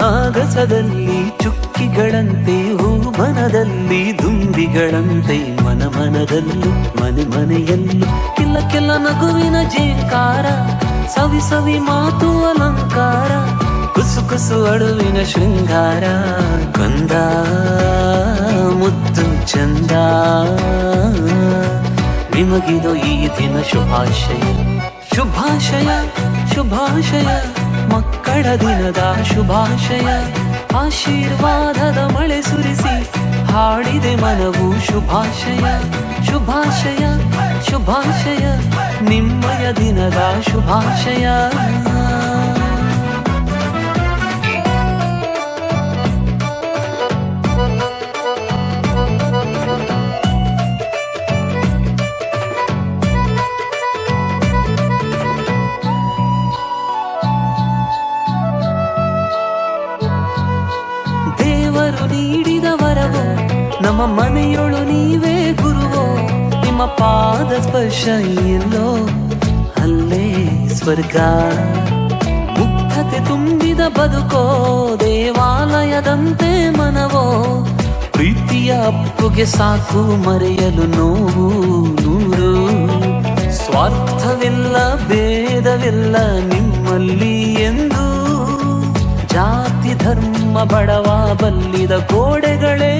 ಆಗಸದಲ್ಲಿ ಚುಕ್ಕಿಗಳಂತೆ ಹೂವನದಲ್ಲಿ ದುಂಬಿಗಳಂತೆ ಮನ ಮನದಲ್ಲೂ ಮನೆ ಮನೆಯಲ್ಲೂ. ಕೆಲ ಕೆಲ ನಗುವಿನ ಜೇಕಾರ, ಸವಿ ಸವಿ ಮಾತು ಅಲಂಕಾರ, ಕುಸು ಕುಸು ಅಳುವಿನ ಶೃಂಗಾರ, ಕಂದ ಮುತ್ತು ಚಂದ. ನಿಮಗಿದು ಈ ದಿನ ಶುಭಾಶಯ ಶುಭಾಶಯ ಶುಭಾಶಯ. ಮಕ್ಕಳ ದಿನದ ಶುಭಾಶಯ. ಆಶೀರ್ವಾದದ ಮಳೆ ಸುರಿಸಿ ಹಾಡಿದೆ ಮನವು ಶುಭಾಶಯ. ಶುಭಾಶಯ ಶುಭಾಶಯ ನಿಮ್ಮಯ ದಿನದ ಶುಭಾಶಯ. ನೀಡಿದ ವರವೋ ನಮ್ಮ ಮನೆಯೊಳು ನೀವೇ ಗುರುವೋ, ನಿಮ್ಮ ಪಾದ ಸ್ಪರ್ಶ ಎಲ್ಲೋ, ಅಲ್ಲೇ ಸ್ವರ್ಗ. ಮುಗ್ಧತೆ ತುಂಬಿದ ಬದುಕೋ, ದೇವಾಲಯದಂತೆ ಮನವೋ, ಪ್ರೀತಿಯ ಅಪ್ಪುಗೆ ಸಾಕು ಮರೆಯಲು ನೋವು ನೂರು. ಸ್ವಾರ್ಥವಿಲ್ಲ, ಭೇದವಿಲ್ಲ ನಿಮ್ಮಲ್ಲಿ ಎಂದು ಧರ್ಮ ಬಡವ ಬಲ್ಲಿದ ಗೋಡೆಗಳೇ